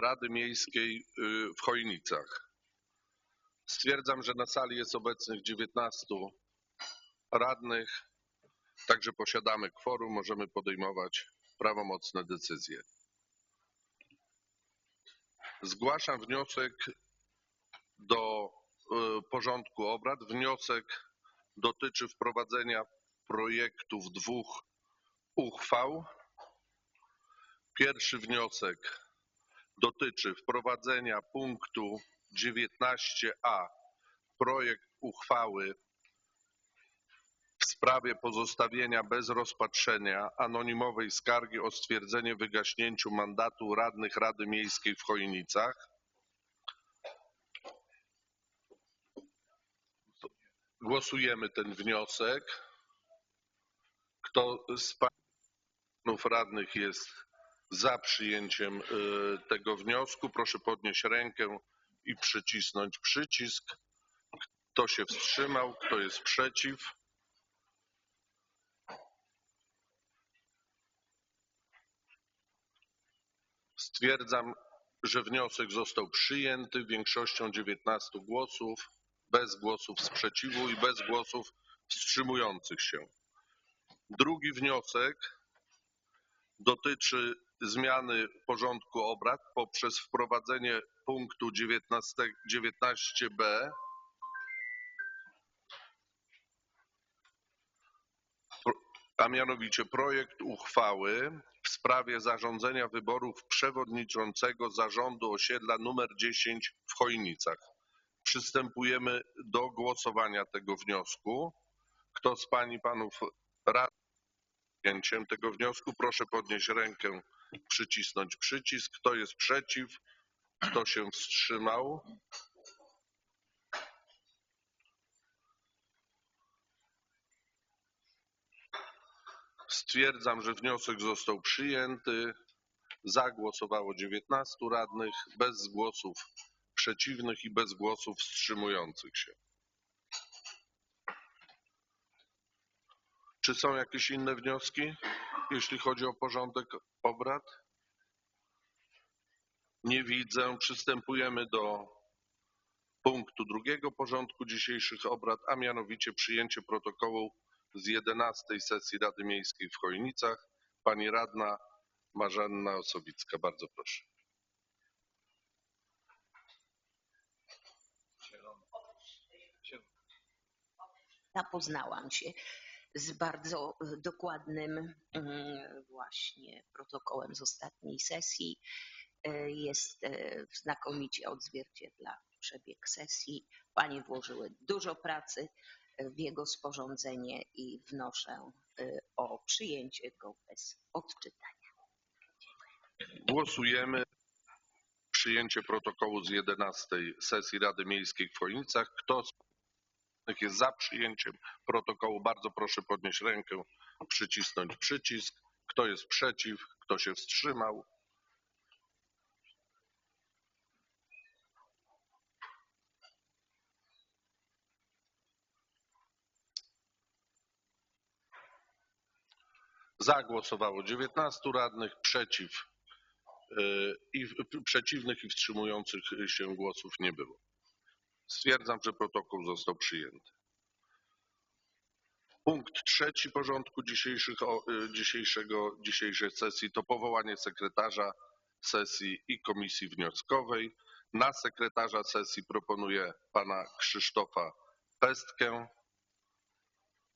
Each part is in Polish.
Rady Miejskiej y, w Chojnicach. Stwierdzam, że na sali jest obecnych 19 radnych, także posiadamy kworum, możemy podejmować prawomocne decyzje. Zgłaszam wniosek do y, porządku obrad. Wniosek dotyczy wprowadzenia projektów dwóch uchwał. Pierwszy wniosek dotyczy wprowadzenia punktu 19a projekt uchwały w sprawie pozostawienia bez rozpatrzenia anonimowej skargi o stwierdzenie wygaśnięciu mandatu radnych Rady Miejskiej w Chojnicach. Głosujemy ten wniosek. Kto z panów radnych jest za przyjęciem y, tego wniosku, proszę podnieść rękę i przycisnąć przycisk. Kto się wstrzymał, kto jest przeciw? Stwierdzam, że wniosek został przyjęty większością 19 głosów, bez głosów sprzeciwu i bez głosów wstrzymujących się. Drugi wniosek dotyczy zmiany porządku obrad poprzez wprowadzenie punktu 19, 19b a mianowicie projekt uchwały w sprawie zarządzenia wyborów przewodniczącego zarządu osiedla nr 10 w Chojnicach. Przystępujemy do głosowania tego wniosku. Kto z pań i panów radnych przyjęciem tego wniosku, proszę podnieść rękę, przycisnąć przycisk. Kto jest przeciw? Kto się wstrzymał? Stwierdzam, że wniosek został przyjęty. Za głosowało 19 radnych, bez głosów przeciwnych i bez głosów wstrzymujących się. Czy są jakieś inne wnioski, jeśli chodzi o porządek obrad? Nie widzę. Przystępujemy do punktu drugiego porządku dzisiejszych obrad, a mianowicie przyjęcie protokołu z 11 sesji Rady Miejskiej w Chojnicach. Pani radna Marzanna Osobicka, bardzo proszę. zapoznałam się z bardzo e, dokładnym mm, właśnie protokołem z ostatniej sesji. E, Jest e, znakomicie odzwierciedla przebieg sesji. Panie włożyły dużo pracy w jego sporządzenie i wnoszę e, o przyjęcie go bez odczytania. Głosujemy przyjęcie protokołu z 11 sesji Rady Miejskiej w Chojnicach. Kto panów jest za przyjęciem protokołu? Bardzo proszę podnieść rękę, przycisnąć przycisk. Kto jest przeciw? Kto się wstrzymał? Za głosowało 19 radnych, przeciw y, i przeciwnych i wstrzymujących się głosów nie było. Stwierdzam, że protokół został przyjęty. Punkt trzeci porządku y, dzisiejszego, dzisiejszej sesji to powołanie sekretarza sesji i komisji wnioskowej. Na sekretarza sesji proponuję pana Krzysztofa Pestkę.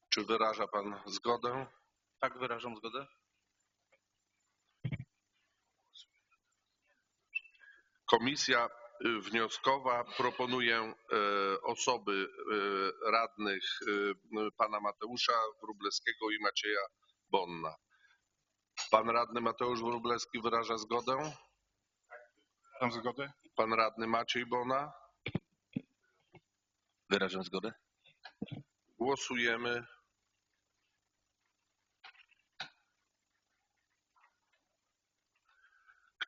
Czy wyraża pan zgodę? Tak, wyrażam zgodę. Komisja wnioskowa proponuje e, osoby e, radnych e, pana Mateusza Wróblewskiego i Macieja Bonna. Pan radny Mateusz Wróblewski wyraża zgodę? Wyrażam zgodę. Pan radny Maciej Bona? Wyrażam zgodę. Głosujemy.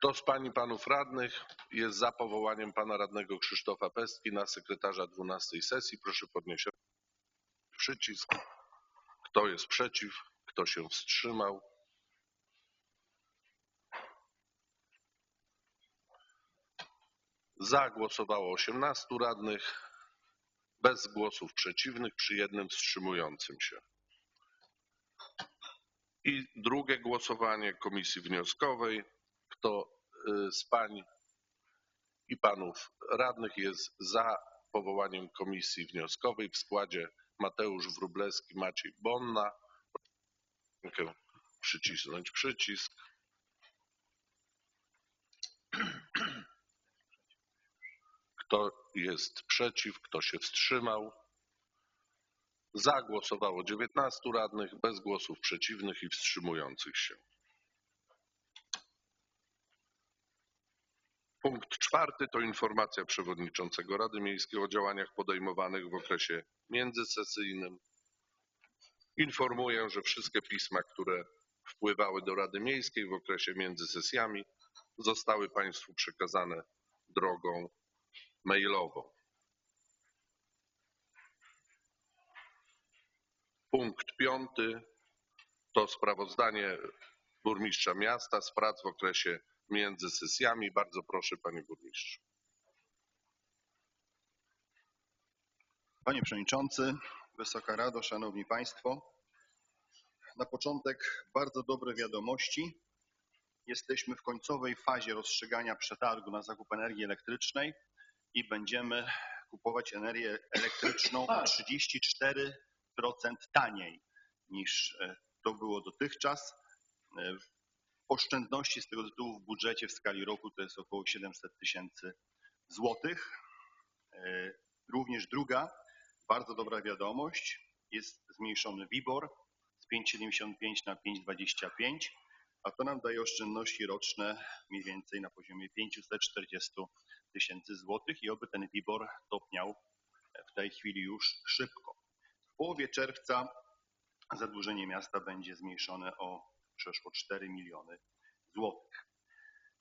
Kto z pań i panów radnych jest za powołaniem pana radnego Krzysztofa Pestki na sekretarza 12 sesji? Proszę podnieść przycisk. Kto jest przeciw? Kto się wstrzymał? Za głosowało 18 radnych, bez głosów przeciwnych, przy jednym wstrzymującym się. I drugie głosowanie komisji wnioskowej. Kto y, z pań i panów radnych jest za powołaniem komisji wnioskowej w składzie Mateusz Wróblewski, Maciej Bonna? Rękę przycisnąć przycisk. Kto jest przeciw? Kto się wstrzymał? Za głosowało 19 radnych, bez głosów przeciwnych i wstrzymujących się. Punkt czwarty to informacja przewodniczącego Rady Miejskiej o działaniach podejmowanych w okresie międzysesyjnym. Informuję, że wszystkie pisma, które wpływały do Rady Miejskiej w okresie między sesjami, zostały Państwu przekazane drogą mailową. Punkt piąty to sprawozdanie burmistrza miasta z prac w okresie między sesjami. Bardzo proszę, panie burmistrzu. Panie Przewodniczący, Wysoka Rado, Szanowni Państwo. Na początek bardzo dobre wiadomości. Jesteśmy w końcowej fazie rozstrzygania przetargu na zakup energii elektrycznej i będziemy kupować energię elektryczną o 34% taniej niż e, to było dotychczas. E, Oszczędności z tego tytułu w budżecie w skali roku to jest około 700 tysięcy złotych. E, Również druga bardzo dobra wiadomość. Jest zmniejszony WIBOR z 5,75 na 5,25, a to nam daje oszczędności roczne mniej więcej na poziomie 540 tysięcy złotych i oby ten WIBOR topniał w tej chwili już szybko. W połowie czerwca zadłużenie miasta będzie zmniejszone o przeszło 4 miliony złotych.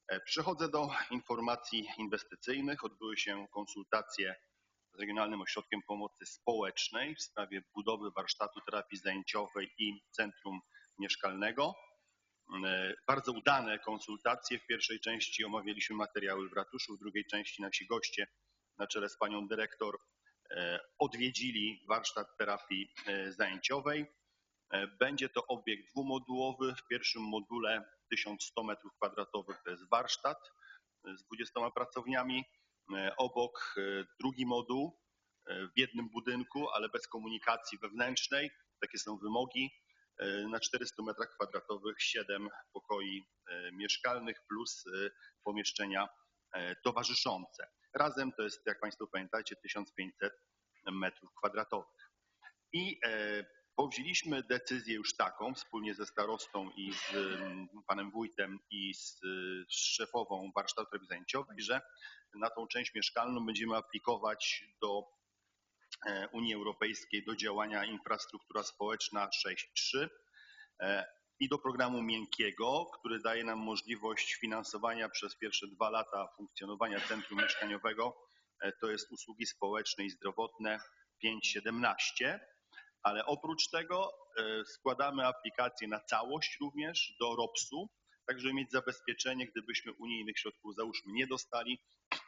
E, Przechodzę do informacji inwestycyjnych. Odbyły się konsultacje z Regionalnym Ośrodkiem Pomocy Społecznej w sprawie budowy warsztatu terapii zajęciowej i centrum mieszkalnego. E, Bardzo udane konsultacje. W pierwszej części omawialiśmy materiały w ratuszu, w drugiej części nasi goście na czele z panią dyrektor e, odwiedzili warsztat terapii zajęciowej. E, Będzie to obiekt dwumodułowy. W pierwszym module 1100 m2 to jest warsztat e, z 20 pracowniami. E, Obok drugi moduł w jednym budynku, ale bez komunikacji wewnętrznej. Takie są wymogi. Na 400 metrach kwadratowych 7 pokoi mieszkalnych plus pomieszczenia towarzyszące. Razem to jest, jak Państwo pamiętacie, 1500 metrów kwadratowych. I e, powzięliśmy decyzję już taką wspólnie ze starostą i z mm, panem wójtem i z, szefową warsztatu zajęciowej, że na tą część mieszkalną będziemy aplikować do e, Unii Europejskiej do działania infrastruktura społeczna 6.3 e, i do programu miękkiego, który daje nam możliwość finansowania przez pierwsze dwa lata funkcjonowania centrum mieszkaniowego. E, To jest usługi społeczne i zdrowotne 5.17 ale oprócz tego e, składamy aplikację na całość również do ROPS-u, tak żeby mieć zabezpieczenie, gdybyśmy unijnych środków załóżmy nie dostali,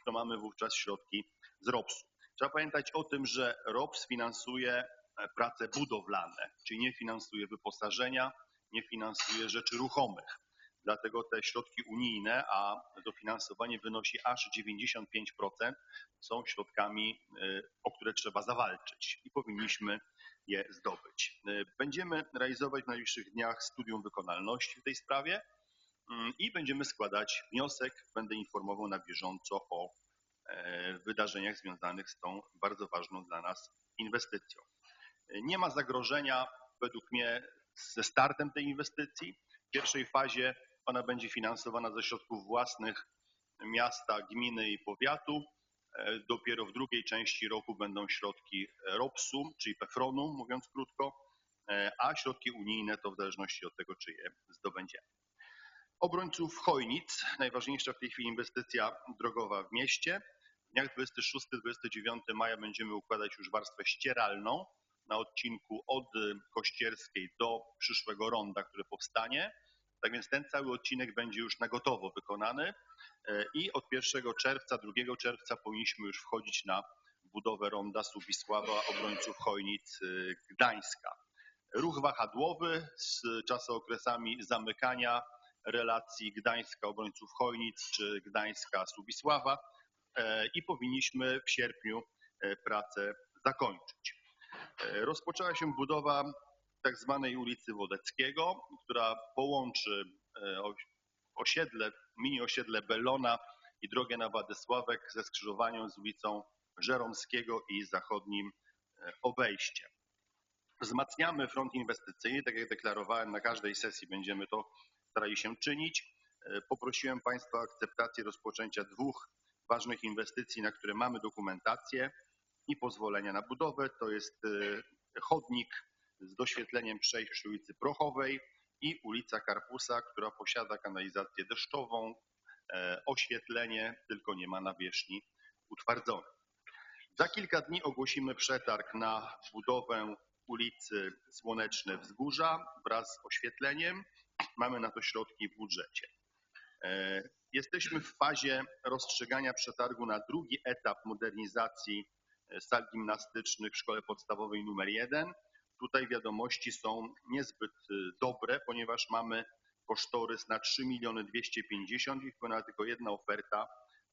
to mamy wówczas środki z ROPS-u. Trzeba pamiętać o tym, że ROPS finansuje e, prace budowlane, czyli nie finansuje wyposażenia, nie finansuje rzeczy ruchomych. Dlatego te środki unijne, a dofinansowanie wynosi aż 95%, są środkami, e, o które trzeba zawalczyć i powinniśmy je zdobyć. E, Będziemy realizować w najbliższych dniach studium wykonalności w tej sprawie mm, i będziemy składać wniosek. Będę informował na bieżąco o e, wydarzeniach związanych z tą bardzo ważną dla nas inwestycją. E, Nie ma zagrożenia według mnie ze startem tej inwestycji. W pierwszej fazie ona będzie finansowana ze środków własnych miasta, gminy i powiatu. E, Dopiero w drugiej części roku będą środki ROPS-u, czyli PEFRON-u, mówiąc krótko, e, a środki unijne to w zależności od tego, czy je zdobędziemy. Obrońców Chojnic, najważniejsza w tej chwili inwestycja drogowa w mieście. W dniach 26-29 maja będziemy układać już warstwę ścieralną na odcinku od Kościerskiej do przyszłego ronda, które powstanie. Tak więc ten cały odcinek będzie już na gotowo wykonany e, i od 1 czerwca, 2 czerwca powinniśmy już wchodzić na budowę ronda Subisława obrońców Chojnic e, Gdańska. Ruch wahadłowy z czasokresami zamykania relacji Gdańska obrońców Chojnic czy Gdańska Subisława e, i powinniśmy w sierpniu pracę zakończyć. Rozpoczęła się budowa tak zwanej ulicy Wodeckiego, która połączy e, osiedle, mini osiedle Belona i drogę na Władysławek ze skrzyżowaniem z ulicą Żeromskiego i zachodnim e, obejściem. Wzmacniamy front inwestycyjny, tak jak deklarowałem, na każdej sesji będziemy to starali się czynić. E, Poprosiłem Państwa o akceptację rozpoczęcia dwóch ważnych inwestycji, na które mamy dokumentację i pozwolenia na budowę. To jest chodnik z doświetleniem przejść przy ulicy Prochowej i ulica Karpusa, która posiada kanalizację deszczową, e, oświetlenie, tylko nie ma nawierzchni utwardzonej. Za kilka dni ogłosimy przetarg na budowę ulicy Słoneczne Wzgórza wraz z oświetleniem. Mamy na to środki w budżecie. E, Jesteśmy w fazie rozstrzygania przetargu na drugi etap modernizacji e, sal gimnastycznych w szkole podstawowej nr 1. Tutaj wiadomości są niezbyt e, dobre, ponieważ mamy kosztorys na 3 miliony 250 i wpłynęła tylko jedna oferta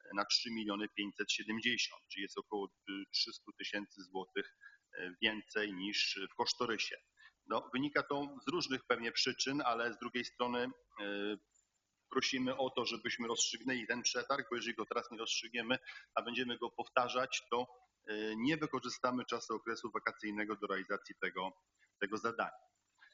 e, na 3 miliony 570, czyli jest około e, 300 tysięcy złotych więcej niż w kosztorysie. No, wynika to z różnych pewnie przyczyn, ale z drugiej strony prosimy o to, żebyśmy rozstrzygnęli ten przetarg, bo jeżeli go teraz nie rozstrzygniemy, a będziemy go powtarzać, to nie wykorzystamy czasu okresu wakacyjnego do realizacji tego, tego zadania.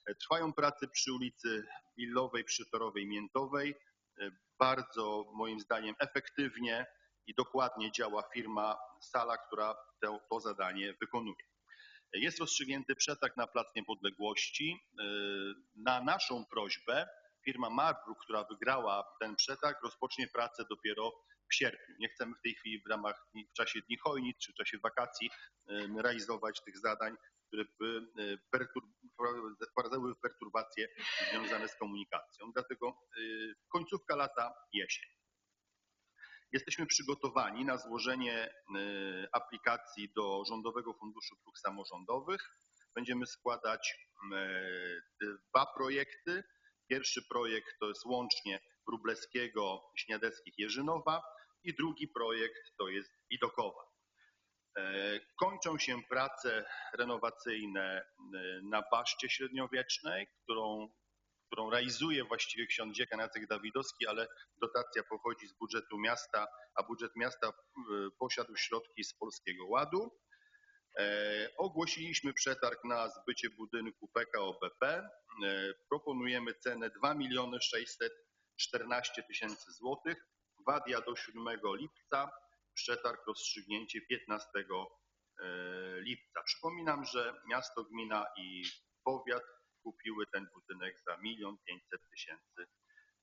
E, Trwają prace przy ulicy Willowej, Przytorowej, Miętowej. E, Bardzo moim zdaniem efektywnie i dokładnie działa firma Sala, która to, to zadanie wykonuje. Jest rozstrzygnięty przetarg na Plac Niepodległości. E, Na naszą prośbę firma Marbru, która wygrała ten przetarg, rozpocznie pracę dopiero w sierpniu. Nie chcemy w tej chwili w ramach w czasie Dni Chojnic czy w czasie wakacji realizować tych zadań, które e, wprowadzały perturbacje związane z komunikacją. Dlatego e, końcówka lata, jesień. Jesteśmy przygotowani na złożenie e, aplikacji do Rządowego Funduszu Dróg Samorządowych. Będziemy składać dwa projekty. Pierwszy projekt to jest łącznie Wróblewskiego, Śniadeckich, Jerzynowa i drugi projekt to jest Widokowa. E, Kończą się prace renowacyjne e, na baszcie średniowiecznej, którą, którą realizuje właściwie ksiądz dziekan Jacek Dawidowski, ale dotacja pochodzi z budżetu miasta, a budżet miasta e, posiadł środki z Polskiego Ładu. Ogłosiliśmy przetarg na zbycie budynku PKO BP. Proponujemy cenę 2 miliony 614 tysięcy złotych. Wadia do 7 lipca. Przetarg rozstrzygnięcie 15 e, lipca. Przypominam, że miasto, gmina i powiat kupiły ten budynek za 1 500 tysięcy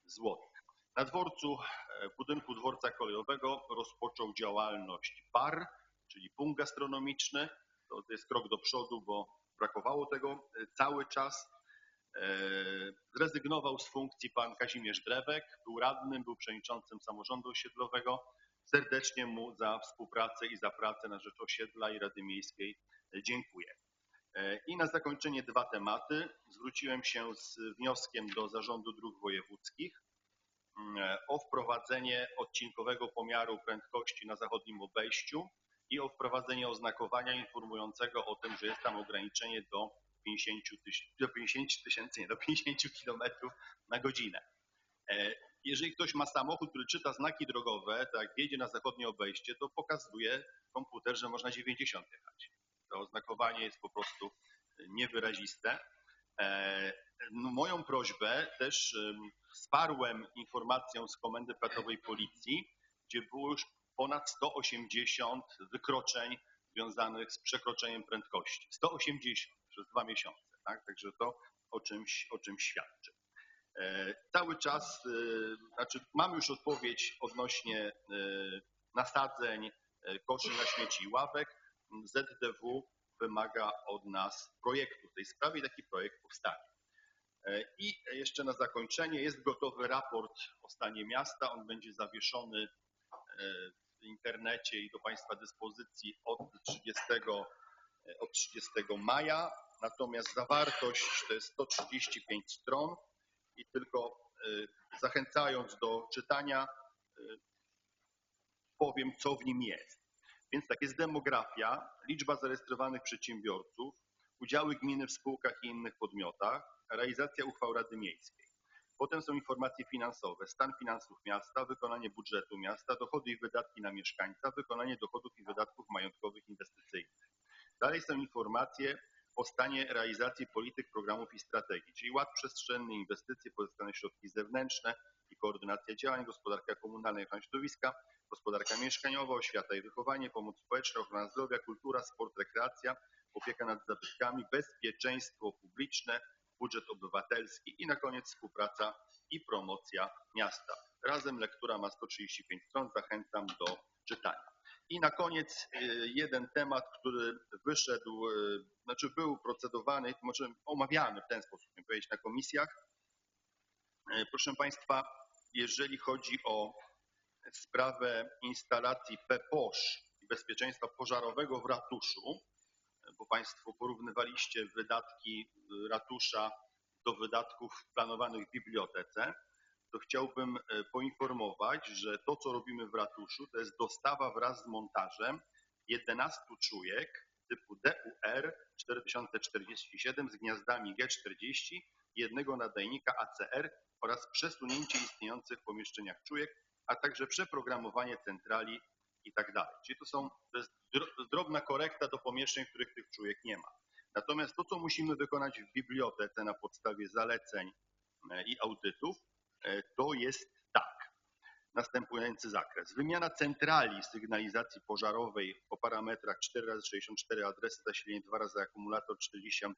złotych. Na dworcu, e, budynku dworca kolejowego rozpoczął działalność bar, czyli punkt gastronomiczny. To jest krok do przodu, bo brakowało tego e, cały czas. E, Zrezygnował z funkcji pan Kazimierz Drewek, był radnym, był przewodniczącym samorządu osiedlowego. Serdecznie mu za współpracę i za pracę na rzecz osiedla i Rady Miejskiej e, dziękuję. E, I na zakończenie dwa tematy. Zwróciłem się z wnioskiem do Zarządu Dróg Wojewódzkich mm, o wprowadzenie odcinkowego pomiaru prędkości na zachodnim obejściu i o wprowadzenie oznakowania informującego o tym, że jest tam ograniczenie do 50 tysięcy, do 50 tysięcy, nie, do 50 kilometrów na godzinę. E, Jeżeli ktoś ma samochód, który czyta znaki drogowe, tak jak jedzie na zachodnie obejście, to pokazuje komputer, że można 90 jechać. To oznakowanie jest po prostu niewyraziste. E, no, moją prośbę też em, wsparłem informacją z Komendy Powiatowej Policji, gdzie było już ponad 180 wykroczeń związanych z przekroczeniem prędkości. 180 przez dwa miesiące, tak? Także to o czymś, o czymś świadczy. E, Cały czas, e, znaczy mamy już odpowiedź odnośnie e, nasadzeń, koszy na śmieci i ławek. ZDW wymaga od nas projektu w tej sprawie i taki projekt powstanie. I jeszcze na zakończenie jest gotowy raport o stanie miasta. On będzie zawieszony w internecie i do Państwa dyspozycji od 30, e, od 30 maja. Natomiast zawartość to jest 135 stron i tylko e, zachęcając do czytania e, powiem, co w nim jest. Więc tak jest demografia, liczba zarejestrowanych przedsiębiorców, udziały gminy w spółkach i innych podmiotach, realizacja uchwał Rady Miejskiej. Potem są informacje finansowe, stan finansów miasta, wykonanie budżetu miasta, dochody i wydatki na mieszkańca, wykonanie dochodów i wydatków majątkowych inwestycyjnych. Dalej są informacje o stanie realizacji polityk, programów i strategii, czyli ład przestrzenny, inwestycje, pozyskane środki zewnętrzne i koordynacja działań, gospodarka komunalna i ochrona środowiska, gospodarka mieszkaniowa, oświata i wychowanie, pomoc społeczna, ochrona zdrowia, kultura, sport, rekreacja, opieka nad zabytkami, bezpieczeństwo publiczne, budżet obywatelski i na koniec współpraca i promocja miasta. Razem lektura ma 135 stron, zachęcam do czytania. I na koniec y, jeden temat, który wyszedł, y, znaczy był procedowany, może omawiany w ten sposób, nie powiedzieć, na komisjach. Y, Proszę Państwa, jeżeli chodzi o sprawę instalacji PPOSZ i bezpieczeństwa pożarowego w ratuszu, bo Państwo porównywaliście wydatki y, ratusza do wydatków planowanych w bibliotece, to chciałbym y, poinformować, że to, co robimy w ratuszu, to jest dostawa wraz z montażem 11 czujek typu DUR 4047 z gniazdami G40 i jednego nadajnika ACR oraz przesunięcie istniejących w pomieszczeniach czujek, a także przeprogramowanie centrali i tak dalej. Czyli to są to jest dro- drobna korekta do pomieszczeń, w których tych czujek nie ma. Natomiast to, co musimy wykonać w bibliotece na podstawie zaleceń e, i audytów, e, to jest tak. Następujący zakres. Wymiana centrali sygnalizacji pożarowej o parametrach 4x64 adresy zasilenie 2 razy akumulator 40 Ah,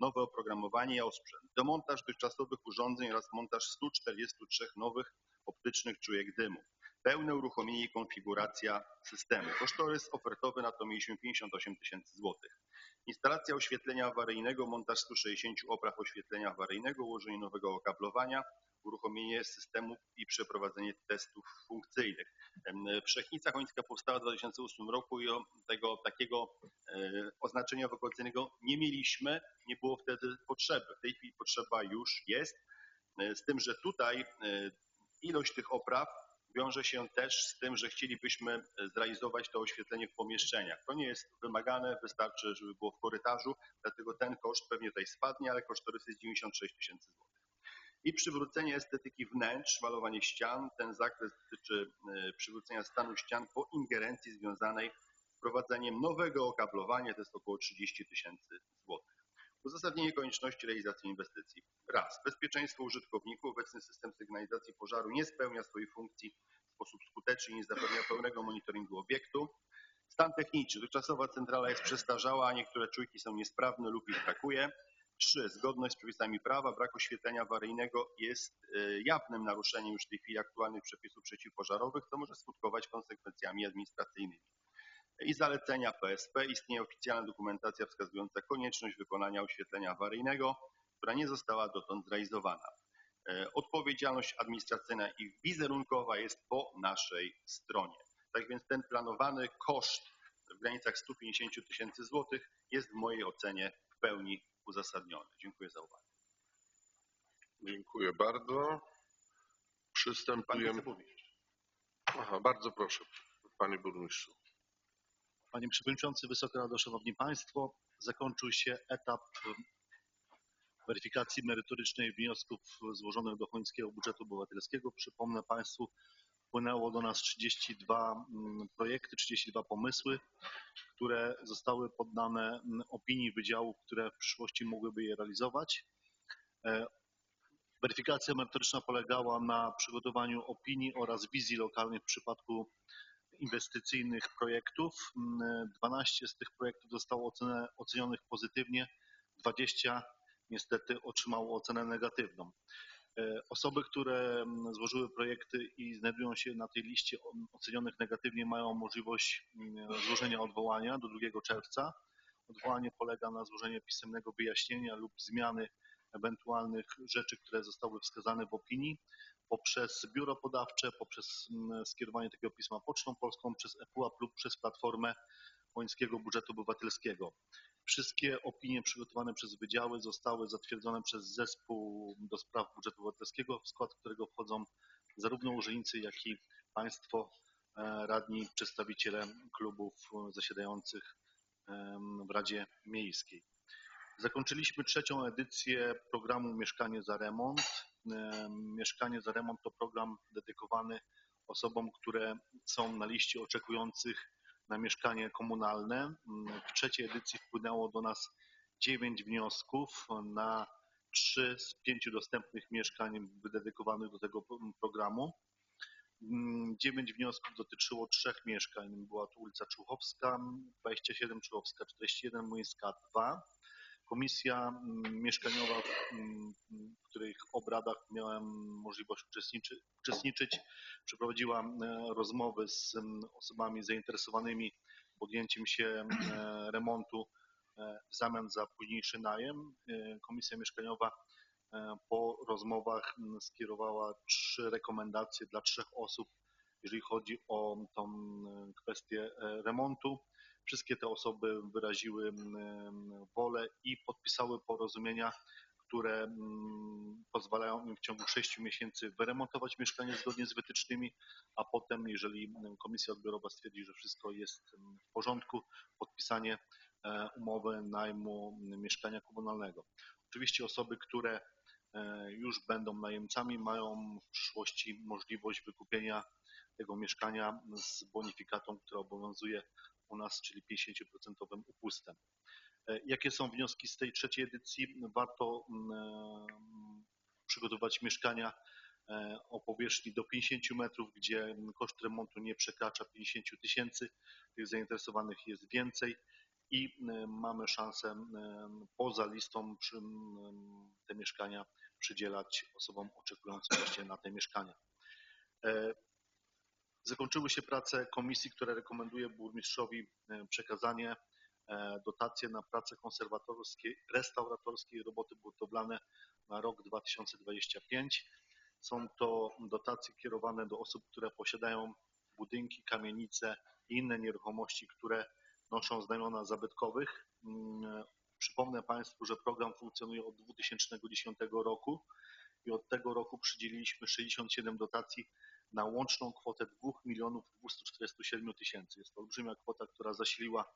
nowe oprogramowanie i osprzęt. Demontaż dotychczasowych urządzeń oraz montaż 143 nowych optycznych czujek dymu pełne uruchomienie i konfiguracja systemu. Kosztorys ofertowy na to mieliśmy 58 tysięcy złotych. Instalacja oświetlenia awaryjnego, montaż 160 opraw oświetlenia awaryjnego, ułożenie nowego okablowania, uruchomienie systemu i przeprowadzenie testów funkcyjnych. Wszechnica Chońska powstała w 2008 roku i tego takiego e, oznaczenia ewakuacyjnego nie mieliśmy, nie było wtedy potrzeby. W tej chwili potrzeba już jest, e, z tym, że tutaj e, ilość tych opraw wiąże się też z tym, że chcielibyśmy e, zrealizować to oświetlenie w pomieszczeniach. To nie jest wymagane, wystarczy, żeby było w korytarzu, dlatego ten koszt pewnie tutaj spadnie, ale kosztorys jest 96 tysięcy złotych. I przywrócenie estetyki wnętrz, malowanie ścian. Ten zakres dotyczy e, przywrócenia stanu ścian po ingerencji związanej z wprowadzeniem nowego okablowania, to jest około 30 tysięcy. Uzasadnienie konieczności realizacji inwestycji. Raz. Bezpieczeństwo użytkowników. Obecny system sygnalizacji pożaru nie spełnia swojej funkcji w sposób skuteczny i nie zapewnia pełnego monitoringu obiektu. Stan techniczny. Dotychczasowa centrala jest przestarzała, a niektóre czujki są niesprawne lub ich brakuje. Trzy. Zgodność z przepisami prawa. Brak oświetlenia awaryjnego jest e, jawnym naruszeniem już w tej chwili aktualnych przepisów przeciwpożarowych, co może skutkować konsekwencjami administracyjnymi i zalecenia PSP istnieje oficjalna dokumentacja wskazująca konieczność wykonania oświetlenia awaryjnego, która nie została dotąd zrealizowana. E, Odpowiedzialność administracyjna i wizerunkowa jest po naszej stronie. Tak więc ten planowany koszt w granicach 150 tysięcy złotych jest w mojej ocenie w pełni uzasadniony. Dziękuję za uwagę. Dziękuję bardzo. Pan Przystępujemy. powiedzieć? Aha, bardzo proszę, panie burmistrzu. Panie Przewodniczący, Wysoka Rado, Szanowni Państwo, zakończył się etap em, weryfikacji merytorycznej wniosków złożonych do Chońskiego Budżetu Obywatelskiego. Przypomnę Państwu, wpłynęło do nas 32 mm, projekty, 32 pomysły, które zostały poddane mm, opinii wydziałów, które w przyszłości mogłyby je realizować. E, Weryfikacja merytoryczna polegała na przygotowaniu opinii oraz wizji lokalnej w przypadku inwestycyjnych projektów. Mm, 12 z tych projektów zostało ocenionych pozytywnie, 20 niestety otrzymało ocenę negatywną. E, Osoby, które mm, złożyły projekty i znajdują się na tej liście ocenionych negatywnie, mają możliwość mm, złożenia odwołania do 2 czerwca. Odwołanie polega na złożeniu pisemnego wyjaśnienia lub zmiany ewentualnych rzeczy, które zostały wskazane w opinii poprzez biuro podawcze, poprzez mm, skierowanie takiego pisma Pocztą Polską, przez ePUAP lub przez platformę Wońskiego Budżetu Obywatelskiego. Wszystkie opinie przygotowane przez wydziały zostały zatwierdzone przez zespół do spraw budżetu obywatelskiego, w skład którego wchodzą zarówno urzędnicy, jak i państwo, e, radni, przedstawiciele klubów e, zasiadających w Radzie Miejskiej. Zakończyliśmy trzecią edycję programu Mieszkanie za remont. Em, Mieszkanie za remont to program dedykowany osobom, które są na liście oczekujących na mieszkanie komunalne. Mm, W trzeciej edycji wpłynęło do nas dziewięć wniosków na trzy z pięciu dostępnych mieszkań dedykowanych do tego pro- programu. Mm, Dziewięć wniosków dotyczyło trzech mieszkań. Była to ulica Czuchowska, 27, Czuchowska 41, Młyńska 2. Komisja mm, mieszkaniowa, mm, w których obradach miałem możliwość uczestniczy, uczestniczyć, przeprowadziła e, rozmowy z mm, osobami zainteresowanymi podjęciem się remontu e, w zamian za późniejszy najem. E, Komisja mieszkaniowa e, po rozmowach mm, skierowała trzy rekomendacje dla trzech osób, jeżeli chodzi o tą kwestię remontu. Wszystkie te osoby wyraziły mm, wolę i podpisały porozumienia, które mm, pozwalają im w ciągu 6 miesięcy wyremontować mieszkanie zgodnie z wytycznymi, a potem, jeżeli mm, komisja odbiorowa stwierdzi, że wszystko jest w porządku, podpisanie e, umowy najmu mieszkania komunalnego. Oczywiście osoby, które e, już będą najemcami, mają w przyszłości możliwość wykupienia tego mieszkania z bonifikatą, która obowiązuje u nas, czyli 50% upustem. E, Jakie są wnioski z tej trzeciej edycji? Warto mm, przygotować mieszkania e, o powierzchni do 50 metrów, gdzie koszt remontu nie przekracza 50 tysięcy. Tych zainteresowanych jest więcej i e, mamy szansę e, poza listą te mieszkania przydzielać osobom oczekującym właśnie na te mieszkania. E, Zakończyły się prace komisji, która rekomenduje burmistrzowi e, przekazanie e, dotacje na prace konserwatorskie, restauratorskie i roboty budowlane na rok 2025. Są to dotacje kierowane do osób, które posiadają budynki, kamienice i inne nieruchomości, które noszą znamiona zabytkowych. Mm, Przypomnę Państwu, że program funkcjonuje od 2010 roku i od tego roku przydzieliliśmy 67 dotacji na łączną kwotę 2 milionów 247 tysięcy. Jest to olbrzymia kwota, która zasiliła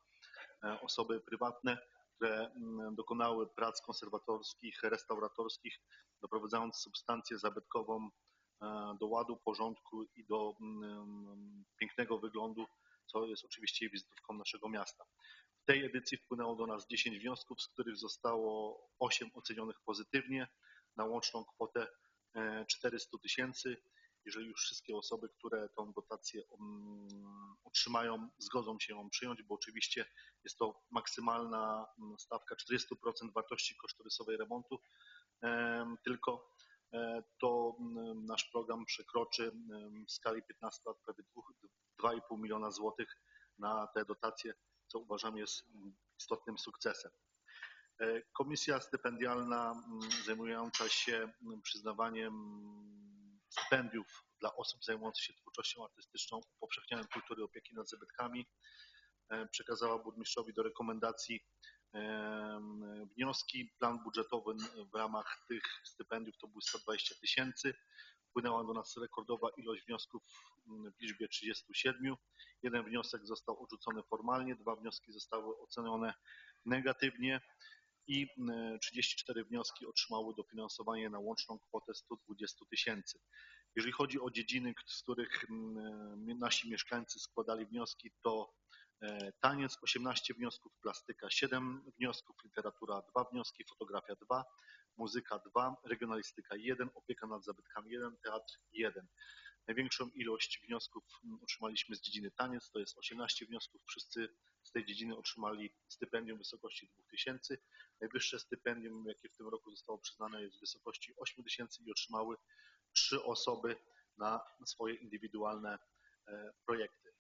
e, osoby prywatne, które mm, dokonały prac konserwatorskich, restauratorskich, doprowadzając substancję zabytkową e, do ładu, porządku i do mm, pięknego wyglądu, co jest oczywiście wizytówką naszego miasta. W tej edycji wpłynęło do nas 10 wniosków, z których zostało 8 ocenionych pozytywnie na łączną kwotę e, 400 tysięcy jeżeli już wszystkie osoby, które tą dotację mm, otrzymają, zgodzą się ją przyjąć, bo oczywiście jest to maksymalna mm, stawka 40% wartości kosztorysowej remontu, em, tylko e, to mm, nasz program przekroczy w skali 15 lat prawie dwóch- 2,5 miliona złotych na te dotacje, co uważam jest mm, istotnym sukcesem. E, Komisja stypendialna mm, zajmująca się mm, przyznawaniem mm, stypendiów dla osób zajmujących się twórczością artystyczną, upowszechnianiem kultury opieki nad zabytkami, e, przekazała burmistrzowi do rekomendacji wnioski. Plan budżetowy w ramach tych stypendiów to był 120 tysięcy. Wpłynęła do nas rekordowa ilość wniosków mm, w liczbie 37. Jeden wniosek został odrzucony formalnie, dwa wnioski zostały ocenione negatywnie i e, 34 wnioski otrzymały dofinansowanie na łączną kwotę 120 tysięcy. Jeżeli chodzi o dziedziny, z których mm, e, nasi mieszkańcy składali wnioski, to e, taniec 18 wniosków, plastyka 7 wniosków, literatura 2 wnioski, fotografia 2, muzyka 2, regionalistyka 1, opieka nad zabytkami 1, teatr 1. Największą ilość wniosków mm, otrzymaliśmy z dziedziny taniec, to jest 18 wniosków. Wszyscy z tej dziedziny otrzymali stypendium w wysokości 2000. Najwyższe stypendium, jakie w tym roku zostało przyznane, jest w wysokości 8 tysięcy i otrzymały trzy osoby na swoje indywidualne e, projekty.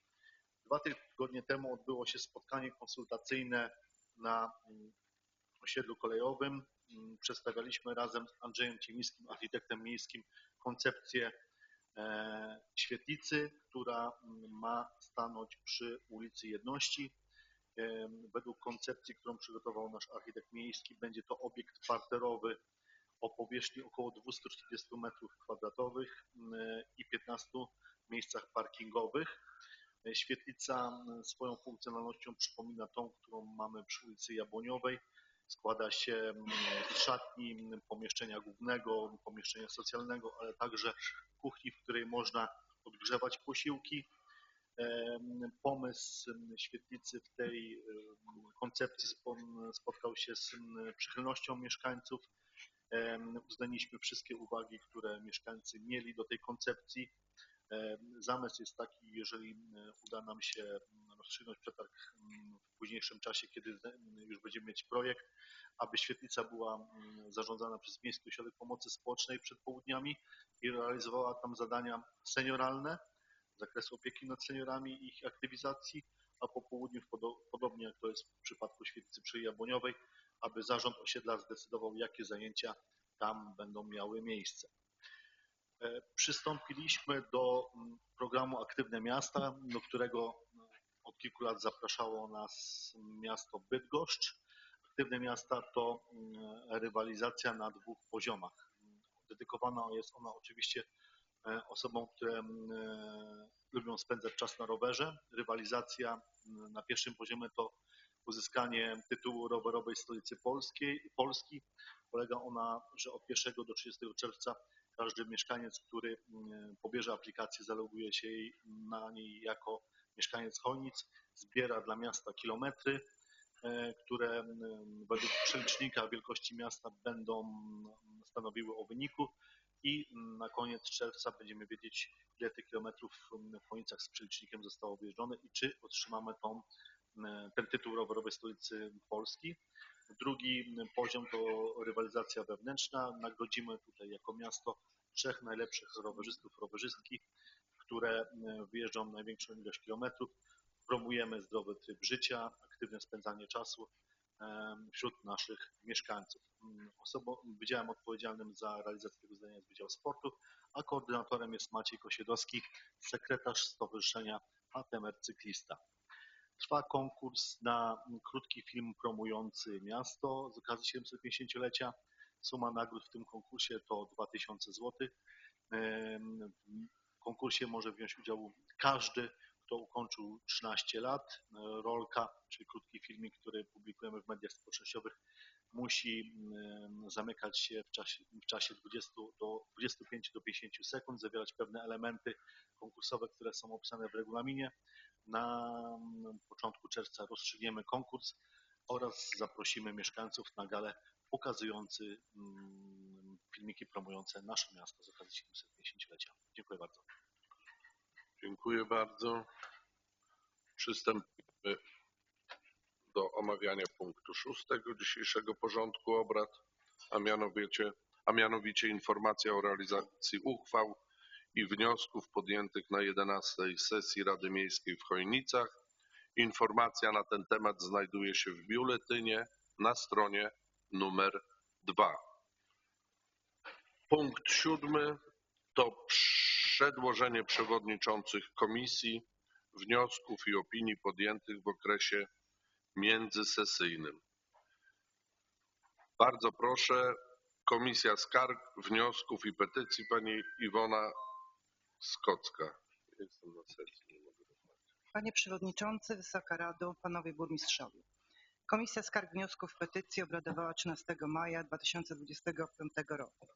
Dwa tygodnie temu odbyło się spotkanie konsultacyjne na mm, osiedlu kolejowym. mm, przedstawialiśmy razem z Andrzejem Ciemińskim, architektem miejskim, koncepcję e, świetlicy, która mm, ma stanąć przy ulicy Jedności. Em, Według koncepcji, którą przygotował nasz architekt miejski, będzie to obiekt parterowy o powierzchni około 240 m2 i 15 miejscach parkingowych. E, Świetlica m, swoją funkcjonalnością przypomina tą, którą mamy przy ulicy Jabłoniowej. Składa się m, z szatni, pomieszczenia głównego, pomieszczenia socjalnego, ale także kuchni, w której można odgrzewać posiłki. Em, Pomysł świetlicy w tej em, koncepcji spo- spotkał się z przychylnością mieszkańców. Uwzględniliśmy wszystkie uwagi, które mieszkańcy mieli do tej koncepcji. Zamysł jest taki, jeżeli uda nam się rozstrzygnąć przetarg w późniejszym czasie, kiedy już będziemy mieć projekt, aby świetlica była zarządzana przez Miejski Ośrodek Pomocy Społecznej przed południami i realizowała tam zadania senioralne z zakresu opieki nad seniorami i ich aktywizacji, a po południu, podo- podobnie jak to jest w przypadku świetlicy przy Jabłoniowej, aby zarząd osiedla zdecydował, jakie zajęcia tam będą miały miejsce. E, Przystąpiliśmy do mm, programu Aktywne Miasta, do którego mm, od kilku lat zapraszało nas miasto Bydgoszcz. Aktywne Miasta to mm, rywalizacja na dwóch poziomach. Dedykowana jest ona oczywiście e, osobom, które e, lubią spędzać czas na rowerze. Rywalizacja na pierwszym poziomie to uzyskanie tytułu rowerowej stolicy Polskiej, Polski. Polega ona, że od 1 do 30 czerwca każdy mieszkaniec, który mm, pobierze aplikację, zaloguje się na niej jako mieszkaniec Chojnic, zbiera dla miasta kilometry, e, które mm, według przelicznika wielkości miasta będą mm, stanowiły o wyniku i na koniec czerwca będziemy wiedzieć, ile tych kilometrów w Chojnicach z przelicznikiem zostało objeżdżone i czy otrzymamy tą, ten tytuł rowerowej stolicy Polski. Drugi poziom to rywalizacja wewnętrzna. Nagrodzimy tutaj jako miasto trzech najlepszych rowerzystów, rowerzystki, które mm, wyjeżdżą największą ilość kilometrów. Promujemy zdrowy tryb życia, aktywne spędzanie czasu em, wśród naszych mieszkańców. Mm, Osobą, wydziałem odpowiedzialnym za realizację tego zadania jest Wydział Sportu, a koordynatorem jest Maciej Kosiedowski, sekretarz Stowarzyszenia ATMR Cyklista. Trwa konkurs na krótki film promujący miasto z okazji 750-lecia. Suma nagród w tym konkursie to 2000 zł. W konkursie może wziąć udział każdy, kto ukończył 13 lat. Rolka, czyli krótki filmik, który publikujemy w mediach społecznościowych, musi zamykać się w czasie, w czasie 20 do 25 do 50 sekund, zawierać pewne elementy konkursowe, które są opisane w regulaminie. Na początku czerwca rozstrzygniemy konkurs oraz zaprosimy mieszkańców na galę pokazujący mm, filmiki promujące nasze miasto z okazji 750-lecia. Dziękuję bardzo. Dziękuję bardzo. Przystępujemy do omawiania punktu szóstego dzisiejszego porządku obrad, a mianowicie, a mianowicie informacja o realizacji uchwał i wniosków podjętych na 11 sesji Rady Miejskiej w Chojnicach. Informacja na ten temat znajduje się w biuletynie na stronie numer 2. Punkt siódmy to przedłożenie przewodniczących komisji wniosków i opinii podjętych w okresie międzysesyjnym. Bardzo proszę, Komisja Skarg, Wniosków i Petycji, pani Iwona Skocka. Jestem na sesji, nie mogę. Panie Przewodniczący, Wysoka Rado, Panowie Burmistrzowie. Komisja Skarg, Wniosków, Petycji obradowała 13 maja 2025 roku.